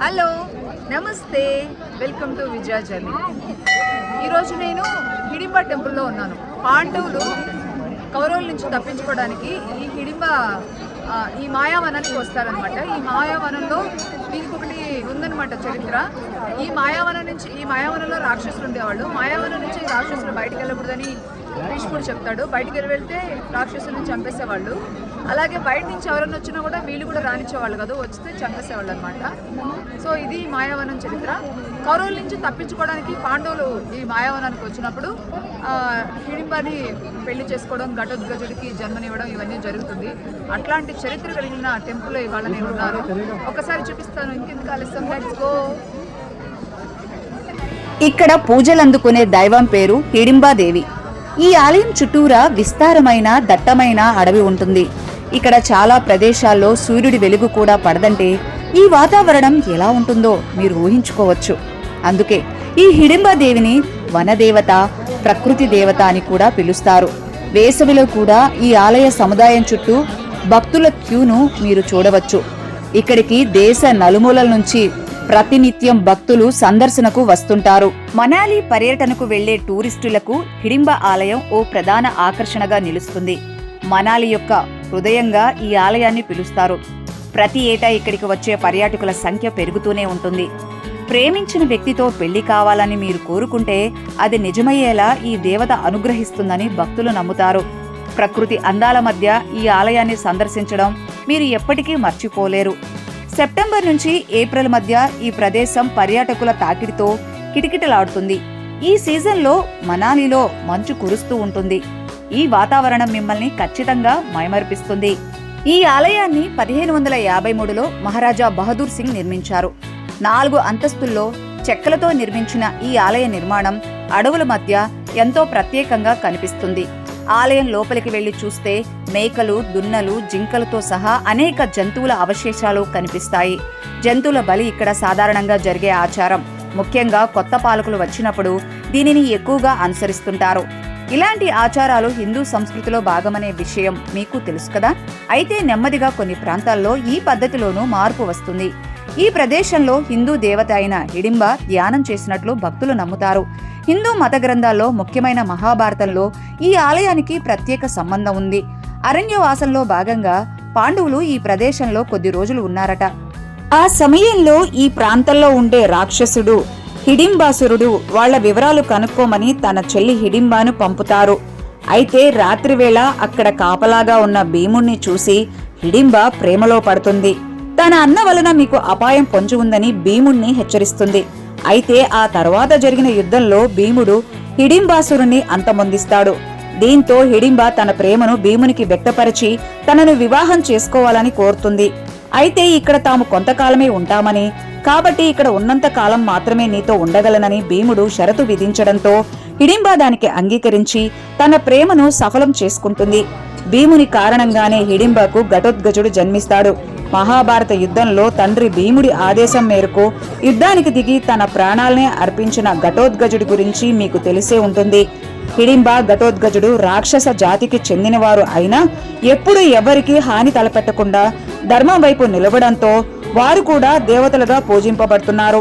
Hello నమస్తే. Welcome to Vijaya journey ఈరోజు నేను హిడింబ టెంపుల్లో ఉన్నాను. పాండవులు కౌరవుల నుంచి తప్పించుకోవడానికి ఈ హిడింబ ఈ మాయావనానికి వస్తారనమాట ఈ మాయావనంలో దీనికి ఒకటి ఉందనమాట చరిత్ర. ఈ మాయావనం నుంచి ఈ మాయావనంలో రాక్షసులు ఉండేవాళ్ళు. మాయావనం నుంచి రాక్షసులు బయటికి వెళ్ళకూడదని భీష్ముడు చెప్తాడు. బయటికి వెళ్ళి వెళ్తే రాక్షసులను చంపేసేవాళ్ళు. అలాగే బయట నుంచి ఎవరైనా వచ్చినా కూడా వీళ్ళు కూడా రాణించేవాళ్ళు కదా వస్తే చంపేసేవాళ్ళు అనమాట సో ఇది మాయావనం చరిత్ర. కౌరవుల నుంచి తప్పించుకోవడానికి పాండవులు ఈ మాయావనానికి వచ్చినప్పుడు హిడింబని హిడింబాని పెళ్ళి చేసుకోవడం ఘటోద్గజుడికి జన్మనివ్వడం ఇవన్నీ జరుగుతుంది. అట్లాంటి చరిత్ర కలిగిన టెంపుల్ ఇవాళ నేను ఉన్నాను ఒకసారి చూపిస్తాను. ఇంకెందుకు ఆలస్యం? లెట్స్ గో ఇక్కడ పూజలందుకునే దైవం పేరు హిడింబాదేవి. ఈ ఆలయం చుట్టూరా విస్తారమైన దట్టమైన అడవి ఉంటుంది. ఇక్కడ చాలా ప్రదేశాల్లో సూర్యుడి వెలుగు కూడా పడదంటే ఈ వాతావరణం ఎలా ఉంటుందో మీరు ఊహించుకోవచ్చు. అందుకే ఈ హిడింబాదేవిని వనదేవత ప్రకృతి దేవత అని కూడా పిలుస్తారు. వేసవిలో కూడా ఈ ఆలయ సముదాయం చుట్టూ భక్తుల క్యూను మీరు చూడవచ్చు. ఇక్కడికి దేశ నలుమూలల నుంచి ప్రతినిత్యం భక్తులు సందర్శనకు వస్తుంటారు. మనాలి పర్యటనకు వెళ్ళే టూరిస్టులకు హిడింబ ఆలయం ఓ ప్రధాన ఆకర్షణగా నిలుస్తుంది. మనాలి యొక్క హృదయంగా ఈ ఆలయాన్ని పిలుస్తారు. ప్రతి ఏటా ఇక్కడికి వచ్చే పర్యాటకుల సంఖ్య పెరుగుతూనే ఉంటుంది. ప్రేమించిన వ్యక్తితో పెళ్ళి కావాలని మీరు కోరుకుంటే అది నిజమయ్యేలా ఈ దేవత అనుగ్రహిస్తుందని భక్తులు నమ్ముతారు. ప్రకృతి అందాల మధ్య ఈ ఆలయాన్ని సందర్శించడం మీరు ఎప్పటికీ మర్చిపోలేరు. సెప్టెంబర్ నుంచి ఏప్రిల్ మధ్య ఈ ప్రదేశం పర్యాటకుల తాకిడితో కిటకిటలాడుతుంది. ఈ సీజన్లో మనాలిలో మంచు కురుస్తూ ఉంటుంది. ఈ వాతావరణం మిమ్మల్ని ఖచ్చితంగా మైమర్పిస్తుంది. ఈ ఆలయాన్ని పదిహేను వందల యాభై మూడులో మహారాజా బహదూర్ సింగ్ నిర్మించారు. నాలుగు అంతస్తుల్లో చెక్కలతో నిర్మించిన ఈ ఆలయ నిర్మాణం అడవుల మధ్య ఎంతో ప్రత్యేకంగా కనిపిస్తుంది. ఆలయం లోపలికి వెళ్ళి చూస్తే మేకలు దున్నలు జింకలతో సహా అనేక జంతువుల అవశేషాలు కనిపిస్తాయి. జంతువుల బలి ఇక్కడ సాధారణంగా జరిగే ఆచారం. ముఖ్యంగా కొత్త పాలకులు వచ్చినప్పుడు దీనిని ఎక్కువగా అనుసరిస్తుంటారు. ఇలాంటి ఆచారాలు హిందూ సంస్కృతిలో భాగమనే విషయం మీకు తెలుసు కదా? అయితే నెమ్మదిగా కొన్ని ప్రాంతాల్లో ఈ పద్ధతిలోనూ మార్పు వస్తుంది. ఈ ప్రదేశంలో హిందూ దేవత అయిన హిడింబ ధ్యానం చేసినట్లు భక్తులు నమ్ముతారు. హిందూ మత గ్రంథాల్లో ముఖ్యమైన మహాభారతంలో ఈ ఆలయానికి ప్రత్యేక సంబంధం ఉంది. అరణ్యవాసంలో భాగంగా పాండవులు ఈ ప్రదేశంలో కొద్ది రోజులు ఉన్నారట. ఆ సమయంలో ఈ ప్రాంతంలో ఉండే రాక్షసుడు హిడింబాసురుడు వాళ్ళ వివరాలు కనుక్కోమని తన చెల్లి హిడింబాను పంపుతారు. అయితే రాత్రివేళ అక్కడ కాపలాగా ఉన్న భీముణ్ణి చూసి హిడింబ ప్రేమలో పడుతుంది. తన అన్న వలన మీకు అపాయం పొంచి ఉందని భీముణ్ణి హెచ్చరిస్తుంది. అయితే ఆ తర్వాత జరిగిన యుద్ధంలో భీముడు హిడింబాసురుణ్ణి అంతమొందిస్తాడు. దీంతో హిడింబ తన ప్రేమను భీమునికి వ్యక్తపరిచి తనను వివాహం చేసుకోవాలని కోరుతుంది. అయితే ఇక్కడ తాము కొంతకాలమే ఉంటామని కాబట్టి ఇక్కడ ఉన్నంత కాలం మాత్రమే నీతో ఉండగలనని భీముడు షరతు విధించడంతో హిడింబ దానికి అంగీకరించి తన ప్రేమను సఫలం చేసుకుంటుంది. భీముని కారణంగానే హిడింబకు ఘటోద్గజుడు జన్మిస్తాడు. మహాభారత యుద్ధంలో తండ్రి భీముడి ఆదేశం మేరకు యుద్ధానికి దిగి తన ప్రాణాలనే అర్పించిన ఘటోద్గజుడి గురించి మీకు తెలిసే ఉంటుంది. హిడింబ ఘటోద్గజుడు రాక్షస జాతికి చెందినవారు అయినా ఎప్పుడు ఎవరికీ హాని తలపెట్టకుండా ధర్మం వైపు నిలవడంతో వారు కూడా దేవతలుగా పూజింపబడుతున్నారు.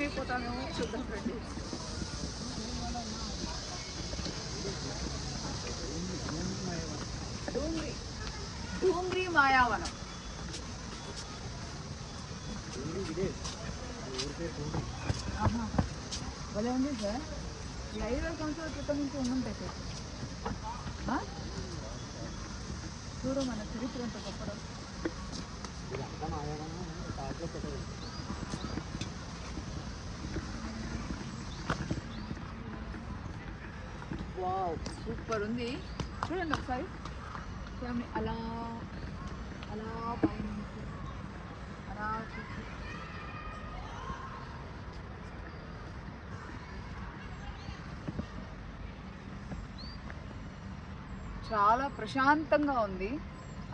మాయమైపోతామేమో చూద్దాం రండి. డూంగ్రీ. డూంగ్రీ మాయావనం. భలే ఉంది సార్. ఈ ఐదు వేల సంవత్సరాల క్రితం నుంచి ఉండుంటాయి సార్ చూడు మన చరిత్ర ఎంత గొప్పదో. వావ్ సూపర్ ఉంది. చూడండి ఒకసారి. చూడండి అలా అలా పైన అలా చూసి. చాలా ప్రశాంతంగా ఉంది.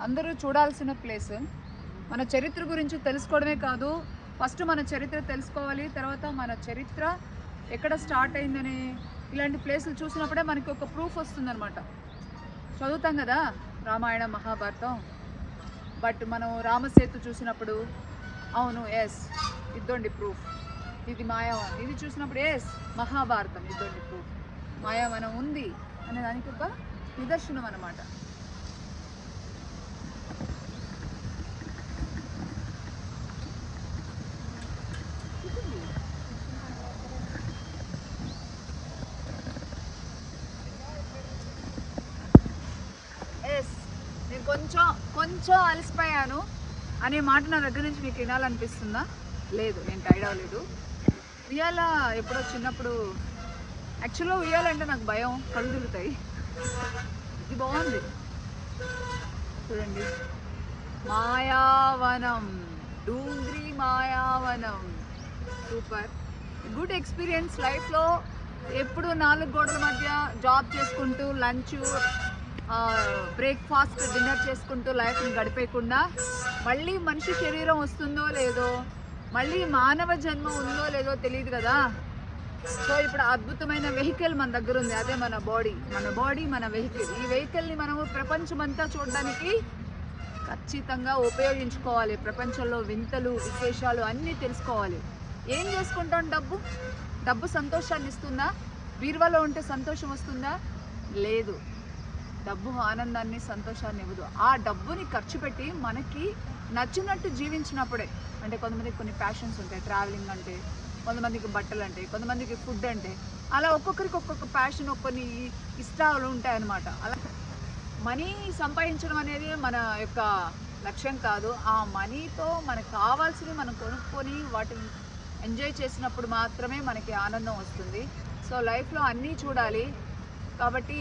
అందరూ చూడాల్సిన ప్లేస్. మన చరిత్ర గురించి తెలుసుకోవడమే కాదు ఫస్ట్ మన చరిత్ర తెలుసుకోవాలి తర్వాత మన చరిత్ర ఎక్కడ స్టార్ట్ అయిందని ఇలాంటి ప్లేసులు చూసినప్పుడే మనకి ఒక ప్రూఫ్ వస్తుందన్నమాట. చదువుతాం కదా రామాయణ మహాభారతం. బట్ మనం రామసేతు చూసినప్పుడు అవును ఎస్ ఇద్దండి ప్రూఫ్ ఇది మాయావనం. ఇది చూసినప్పుడు ఎస్ మహాభారతం ఇద్దండి ప్రూఫ్ మాయావనం ఉంది అనే దానికి ఒక నిదర్శనం అనమాట ఎస్ నేను కొంచెం అలసిపోయాను అనే మాట నా దగ్గర నుంచి మీకు వినాలనిపిస్తుందా? లేదు నేను టైర్డ్ అవ్వలేదు. ఉయ్యాల ఎప్పుడో చిన్నప్పుడు యాక్చువల్గా ఉయ్యాలంటే నాకు భయం కళ్ళు తిరుగుతాయి. ఇది బాగుంది. చూడండి. Mayavanam. Doongri Mayavanam. Super. Good experience లైఫ్లో ఎప్పుడు నాలుగు గోడల మధ్య జాబ్ చేసుకుంటూ లంచ్ బ్రేక్ఫాస్ట్ డిన్నర్ చేసుకుంటూ లైఫ్ని గడిపేయకుండా మళ్ళీ మనిషి శరీరం వస్తుందో లేదో మళ్ళీ మానవ జన్మ ఉందో లేదో తెలియదు కదా. సో ఇప్పుడు అద్భుతమైన వెహికల్ మన దగ్గర ఉంది. అదే మన బాడీ మన బాడీ మన వెహికల్ ఈ వెహికల్ని మనము ప్రపంచమంతా చూడడానికి ఖచ్చితంగా ఉపయోగించుకోవాలి. ప్రపంచంలో వింతలు విశేషాలు అన్నీ తెలుసుకోవాలి. ఏం చేసుకుంటాం డబ్బు? డబ్బు సంతోషాన్ని ఇస్తుందా? బీరువాలో ఉంటే సంతోషం వస్తుందా? లేదు. డబ్బు ఆనందాన్ని సంతోషాన్ని ఇవ్వదు. ఆ డబ్బుని ఖర్చు పెట్టి మనకి నచ్చినట్టు జీవించినప్పుడే అంటే కొంతమందికి కొన్ని ప్యాషన్స్ ఉంటాయి. ట్రావెలింగ్ అంటే కొంతమందికి బట్టలు అంటే కొంతమందికి ఫుడ్ అంటే అలా ఒక్కొక్కరికి ఒక్కొక్క ప్యాషన్ కొన్ని ఇష్టాలు ఉంటాయి అన్నమాట. అలా మనీ సంపాదించడం అనేది మన యొక్క లక్ష్యం కాదు. ఆ మనీతో మనకు కావాల్సినవి మనం కొనుక్కొని వాటిని ఎంజాయ్ చేసినప్పుడు మాత్రమే మనకి ఆనందం వస్తుంది. సో లైఫ్లో అన్నీ చూడాలి. కాబట్టి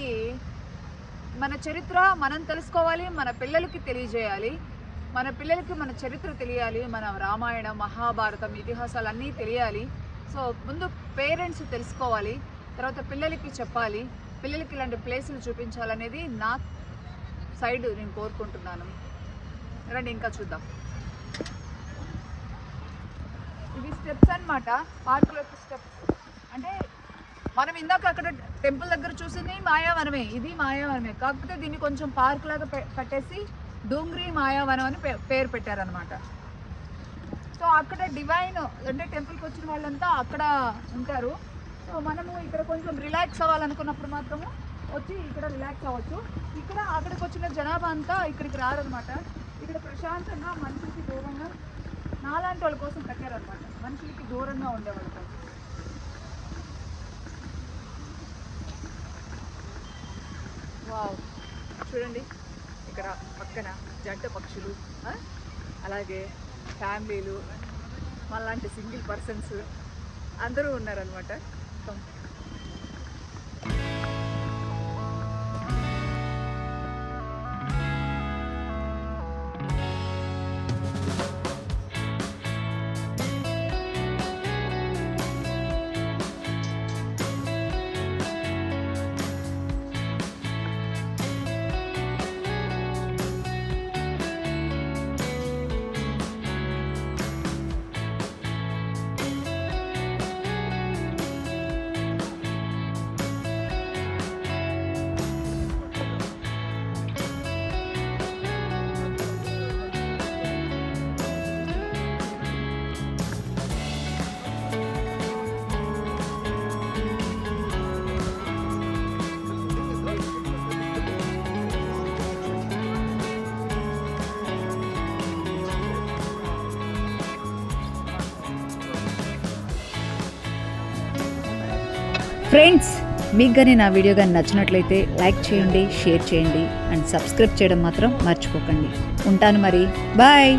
మన చరిత్ర మనం తెలుసుకోవాలి మన పిల్లలకి తెలియజేయాలి మన పిల్లలకి మన చరిత్ర తెలియాలి మన రామాయణ మహాభారతం ఇతిహాసాలు అన్నీ తెలియాలి. సో ముందు పేరెంట్స్ తెలుసుకోవాలి తర్వాత పిల్లలకి చెప్పాలి పిల్లలకి ఇలాంటి ప్లేసులు చూపించాలనేది నా సైడ్ నేను కోరుకుంటున్నాను. రండి ఇంకా చూద్దాం. ఇవి స్టెప్స్ అన్నమాట పార్కుల స్టెప్స్. అంటే మనం ఇందాక అక్కడ టెంపుల్ దగ్గర చూసింది మాయావనమే ఇది మాయావనమే కాకపోతే దీన్ని కొంచెం పార్క్ లాగా కట్టేసి డూంగ్రీ మాయావనం అని పే- పేరు పెట్టారనమాట సో అక్కడ డివైన్ అంటే టెంపుల్కి వచ్చిన వాళ్ళంతా అక్కడ ఉంటారు. సో మనము ఇక్కడ కొంచెం రిలాక్స్ అవ్వాలనుకున్నప్పుడు మాత్రము వచ్చి ఇక్కడ రిలాక్స్ అవ్వచ్చు. ఇక్కడ అక్కడికి వచ్చిన జనాభా అంతా ఇక్కడికి రారనమాట ఇక్కడ ప్రశాంతంగా మనుషులకి దూరంగా నాలాంటి వాళ్ళ కోసం కట్టారనమాట మనుషులకి దూరంగా ఉండేవాళ్ళ కోసం. చూడండి ఇక్కడ పక్కన జంట పక్షులు ఆ? అలాగే ఫ్యామిలీలు మళ్ళాంటి సింగిల్ పర్సన్స్ అందరూ ఉన్నారనమాట ఫ్రెండ్స్ మీకు కానీ నా వీడియో కానీ నచ్చినట్లయితే లైక్ చేయండి షేర్ చేయండి అండ్ సబ్స్క్రైబ్ చేయడం మాత్రం మర్చిపోకండి. ఉంటాను మరి. బాయ్!